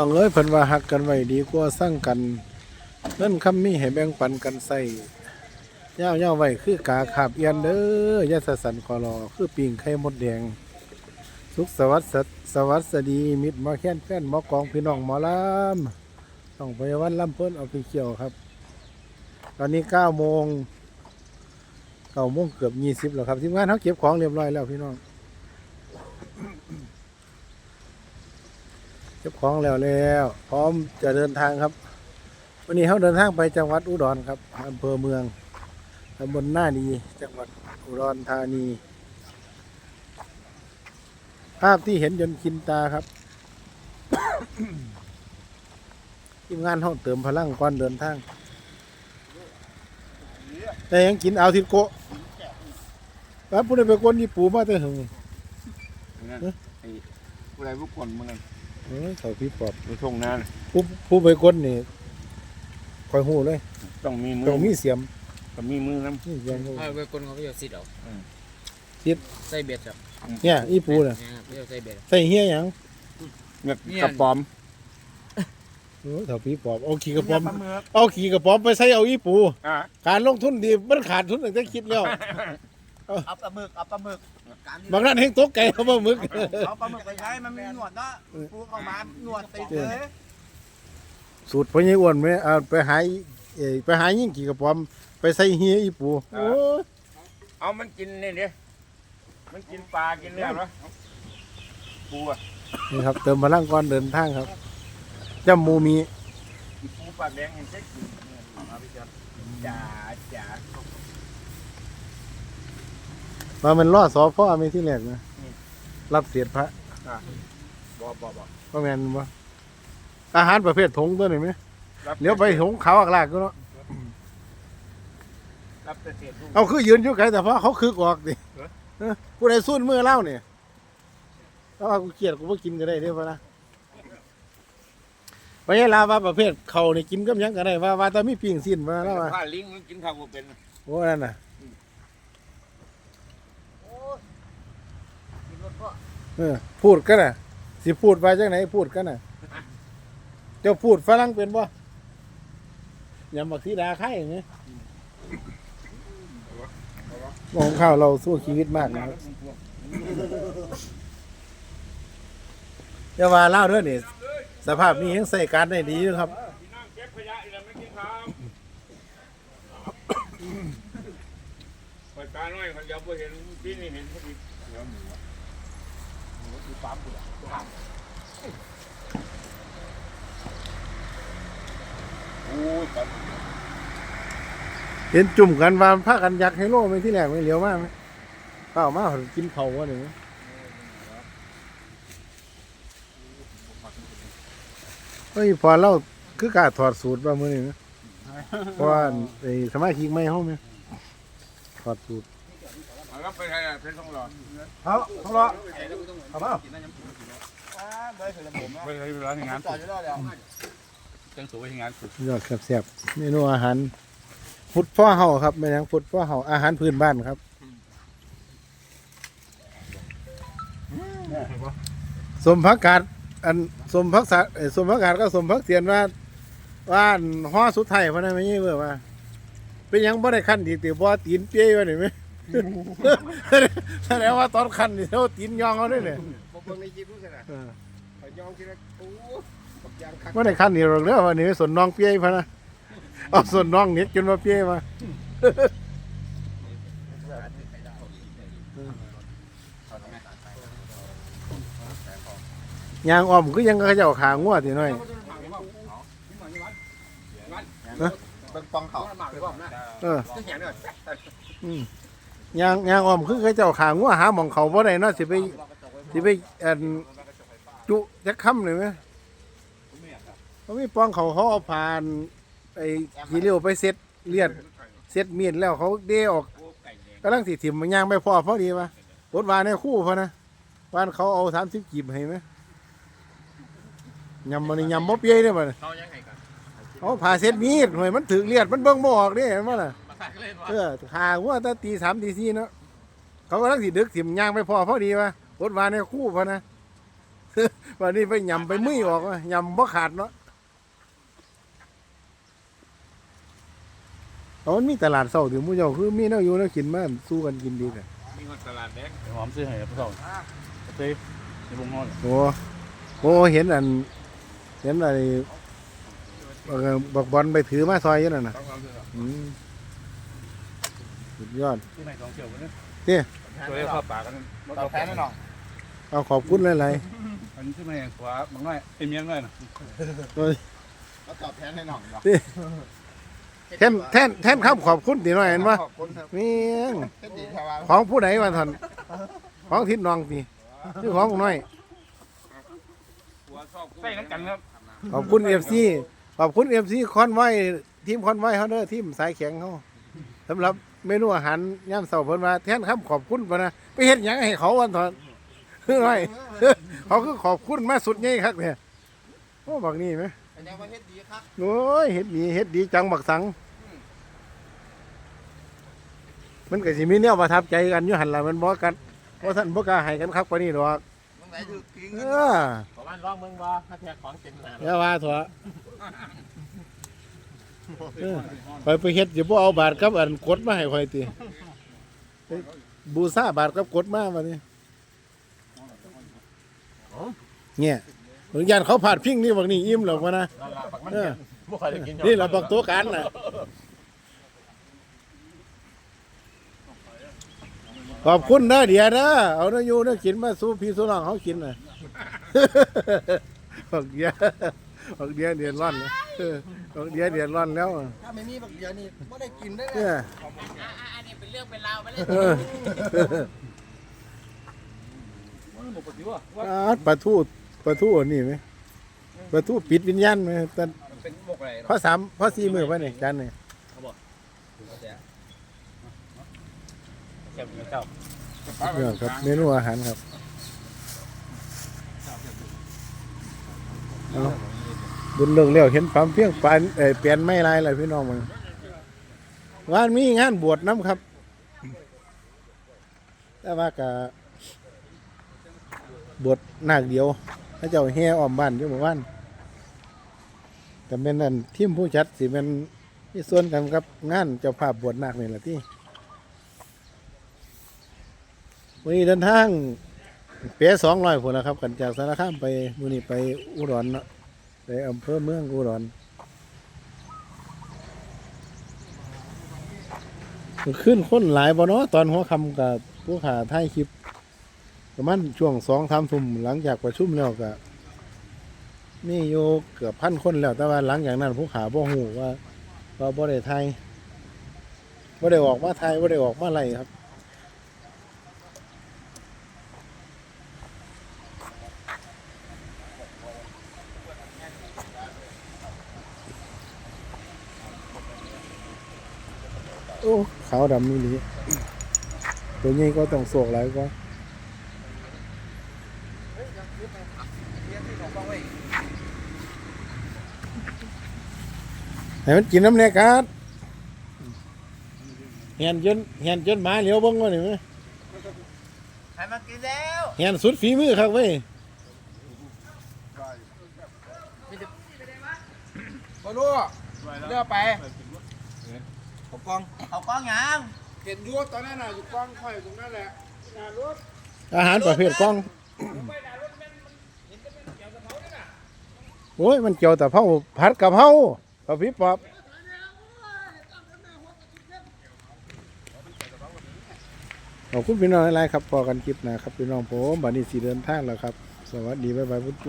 น้องเอ้ยเพิ่นว่าฮักกันไว้ดีกว่าสร้างกันเงินคำมีให้แบ่งปันกันใส่ย่าวย่าวไว้คือกาขาบเอียนเด้อยาสสันคอรอคือปิ่งไข่มดแดง สุขสวัสดิ์สวัสดีมิตรมาแค้นแฟนหมอกองพี่น้องหมอลำต้องไปวันลำเพิ่นเอาไปเกี่ยวครับ ตอนนี้เก้าโมงเก้าโมงเกือบยี่สิบแล้วครับทีมงานเขาเก็บของเรียบร้อยแล้วพี่น้อง เก็บของแล้วแล้วพร้อมจะเดินทางครับ วันนี้เขาเดินทางไปจังหวัดอุดรครับอำเภอเมืองตำบลหน้าดีจังหวัดอุดรธานี ภาพที่เห็นจนกินตาครับทีมงานห้องเติมพลังก่อนเดินทาง แต่ยังกินเอาทิดโกะแล้วผู้ใดเป็นคนญี่ปุ่นมาแต่หึงนั่นไอ้ผู้ใดผู้คนมึงนั่น เอ้ยเขาพี่ปอบในทงนั้นผู้ผู้เป็นคนนี่คอยหูเลยต้องมีมือต้องมีเสียมต้องมีมือน้นี่เสียมเขาถ้าไปคนเขาไม่ยอมซิดเอาซิดใส่เบ็ดครับเนี่ย อีปูน่ะเนี่ยครับไม่ยอมใส่เบ็ดใส่เฮียหยังำเนี่ยเนี่ยกระป๋อมโอ้ยเถ้าพี่ปอบเอาขี่กระป๋อมปลาหมึกเอาขี่กระป๋อมไปใส่เอาอีปู อะการลงทุนดีมันขาดทุนตั้งแต่คิดแล้ว เอาปลาหมึกเอาปลาหมึกบางนั้นเฮงตกไก่เขาบ่มึก เอาปลาหมึกไปใช้มันมีหนวดเนาะปูเข้ามาหนวดติดเลยสูตรพ่อใหญ่อ้วนไหมเอาไปหาอีเอ่ยไปหายิ่งขี่กระป๋อมไปใส่เฮียอีปูโอ้ยเอามันกินนี่เดียมันกินปลากินเนื้อเหรอปูอะนี่ครับ เติมพลังก่อนเดินทางครับจำหมูมีปูปลาแดงเห็นเช็คกินเอาไปจับจ๋าจ๋า มามันล่อสอพ่อไม่ที่แรกนะรับเสียดพระบ่บ่บ่ก็แม่นบ่อาหารประเภทถงตัวนี้ไหมรับเลี้ยวไปถงขาวอักลากก็เนาะรับแต่เศษลูก เอาคือยืนอยู่ไกลแต่เพราะเขาคึกออกดิเออผู้ใดสู้มือเล่าเนี่ยเอาว่ากูเกลียดกูบ่กินก็ได้เด้อพ่อนะไปให้ลาว่าประเภทเขานี่กินกับหยังก็ได้ว่าว่าแต่มีปิ้งสิ้นมาแล้วว่า ผ้าลิงมันกินข้าวบ่เป็น โอ้นั่นน่ะ กินรถพ่อ เออ พูดกันน่ะ สิพูดไปจังไหนพูดกันน่ะ เจ้าพูดฝรั่งเป็นบ่ยำบักสีดาไข่อย่างเงี้ยมองข้าวเราสู้ชีวิตมากนะครับอย่าว่าเล่าเด้อนี่สภาพนี้ยังใส่การได้ดีอยู่ครับพี่น้องเขยะอีกแล้วไม่กินข้าวปล่อยปลาน้อยคนเดียวพอเห็นพี่นี่เห็นพอดี เดี๋ยวหมูอะหมูคือปั๊มกูละโอ้ยปั๊มเห็นจุ่มกันว่าพากันยักให้โลไม่ที่แรกไม่เหลียวมากไหมข้าวมาเพิ่นกินเผาวะหนึ่งเฮ้ยพอเราคือกล้าถอดสูตรบ้างมื้อนี้นะเพราะว่าไอ้สมาชิกไม่เฮาไหมถอดสูตร แล้วไปไหนอะเพชรทองหล่อเอาเอาละเอามาเลยคือระบบไปไหนร้านงานจอดอยู่แล้วเดี๋ยวจังสวยงานยอดแซ่บๆเมนูอาหารฟุดฟ้อเฮาครับแม่นยังฟุดฟ้อเฮาอาหารพื้นบ้านครับสมพักกาดอันสมพักษาเอ่อสมพักกาดก็สมพักเสียนว่าว่าอันฮ้อสุดท้ายพะนะไม่ใช่เบื่อว่าเป็นหยังบ่ได้คันดีติบ่ตีนเปี้ยวนี่ไหม แสดงว่าตอนคันนี่เขาตีนยองเอาด้วยเนี่ยผมเบิ่งในคลิปรู้สึกนะเออไปยองคิดว่าโอ้บักยางคักบ่ได้คันนี่หรอกเด้อวันนี้ส่วนน้องเปี้ยพะนะเอาส่วนน้องเน็ตจนว่าเปี้ยมายางอ้อมก็ยังเขาเจ้าขางัวทีน้อยเบิ่งปองเขาเอออืม ยางยางอ้อมคือเขาเจ้าขางัวหาหมองเขาบ่ได้เนาะสิไปสิไปอันจุจักคำเลยไหมเขามีปองเขาเขาเอาผ่านไอ้ขี้เลี้ยวไปเซ็ตเลียดเซ็ตมีดแล้วเขาเด้ออกกำลังสิถิ่มมันยางไปพอพอดีวะรถวานในคู่พอนะวานเขาเอาสามสิบกีบให้ไหมยำมันนี่ยำมบเปี้ยเนี่ยมันเขายังไงกันเขาผ่าเส้นมีดหน่วยมันถึงเลียดมันเบิ่งบ่ออกเด้เห็นบ่มาขายเล่นวะ เออขาหัวแตาตีสามตีสี่เนาะเขากำลังสิดึกสิมย่างไปพอพอดีวะรถวานในคู่พอนะวันนี้ไปยำไปมือออกวะยำบ่ขาดเนาะเอามันมีตลาดเศร้าถึงมู่เจ้าคือมีแนวอยู่แนวกินมาสู้กันกินดีกันมีคนตลาดแดงหอมซื้อให้พี่สองเต้ในวงห้องโอ้โหเห็นอัน เห็นอะไรเอ่อบักบอลไปถือมาซอยอยู่นั่นน่ะ ต้องความซื้อ อืม สุดยอดที่ไหนสองเกี่ยวกันเนี่ยตัวเล็กเข้าปากกันตอบแทนแน่นอนเอาขอบคุณหลายอันนี้ที่ไหนขวาบางน้อยไอเมียนน้อยนะๆโอ้ยแล้วตอบแทนแน่นอนเนาะแทนแทนแทนคำขอบคุณตีหน่อยเห็นปะขอบคุณครับเมียงเฮ็ดดีครับว่าของผู้ใดมาทันของทิศน้องตีชื่อของน้อยหัวชอบใส่น้ำกันครับขอบคุณเอฟซีขอบคุณเอฟซีคอนไว้ทีมคอนไว้เขาเด้อทีมสายแข็งเขาสำหรับ เมนูอาหารย่ามเสาร์เพิ่นมาแทนคำขอบคุณปะนะไปเฮ็ดหยังให้เขาวันทอนคือไรเขาคือขอบคุณมาสุดใหญ่ครับเนี่ยโอ้บักนี่ไหมอันนี้ว่าเฮ็ดดีครับโอ้ยเฮ็ดดีเฮ็ดดีจังบักสัง มันก็สิมีแนวประทับใจกันอยู่หันละมันบ่กันเพราะท่านบ่กล้าให้กันคักปานนี้ดอกมึงไหนถือกินเอเงินอประมาณร้องเมืองบ่ถ้าแท้ของเต็มหนาอย่าว่าเถอะ เออไปไปเฮ็ดสิบ่เอาบาทกับอันกดมาให้ข่อยติไปบูชาบาทกับกดมาบัดนี้เนี่ยบางยางเขาผ่าดพิงนี่บักนี่อิ่มแล้ววะนะนั่นล่ะบักมันเออบ่ค่อยได้กินนี่เราบักตัวกันน่ะขอบคุณนะเดียนะเอานื้อยู่นื้อกินมาสู้พี่สู้น้องเขากินน่ะ บักเดียบักเดียเดือดร้อนแล้ว เออบักเดียเดือดร้อนแล้วถ้าไม่มีบักเดียวนี่ไม่ได้กินได้เลเนี่ยยอันนี้เป็นเรื่องเป็นราวไปเลยเออมันปกติว่าอาดปลาทูปลาทูอันนี่ไหมปลาทูปิดวิญญาณไหมแต่เป็นบกอะไรพอสามพอสี่มือไปเนี่ยจานเนี่ยเก็บเจ้าเรื่องครับเมนูอาหารครับเอา บุญเรื่องเลี้ยวเห็นความเพียงปานเอ่อเปลี่ยนไม่ลายเลยพี่น้องมึงงานมีงานบวชน้ำครับ แต่ว่ากะบวชนาคเดียวพระเจ้าแห่อ้อมบ้านอยู่หมู่บ้านแต่เป็นนั่นทีมผู้จัดสิเป็นมีส่วนกันกับงานเจ้าภาพบวชนาคนี่แหละที่วันนี้เดินทางเปียสองร้อยคนแล้วครับ กันจากสารคามไปมือนี้ไปอุดรเนาะ ไปอำเภอเมืองอุดรขึ้นคนหลายบ่เนาะตอนหัวคำกับผู้ขาท้ายคลิปประมาณช่วงสองทำทุ่มหลังจากประชุมแล้วก็มีอยู่เกือบพันคนแล้ว แต่ว่าหลังจากนั้นผู้ขาบ่หูว่าว่าบ่ได้ไทยบ่ได้ออกมาไทยบ่ได้ออกมาอะไรครับ อ้ขาวดำนี่นี่ตัวนี้ก็ต้องโศกหลายก็ให้มันกินน้ำแน่กัดเห็นจนเห็นจนหมาเหลียวเบ้งวะนี่มั้ยให้มากินแล้วเห็นสุดฝีมือครับเว้ยบ่รู้เลือกไป ขอกองเอากองหยังเห็นยูตอนนั้นน่ะอยู่กล้องค่อยตรงนั้นแหละหน้ารถอาหารประเภทกล้องโอ้ยมันเกี่ยวแต่เผาผัดกะเพรากับพริบปอบขอบคุณพี่น้องหลายๆครับพอกันคลิปหนะครับพี่น้องผมบัดนี้สีเดินทางแล้วครับ สวัสดี บ๊ายบายพุทธ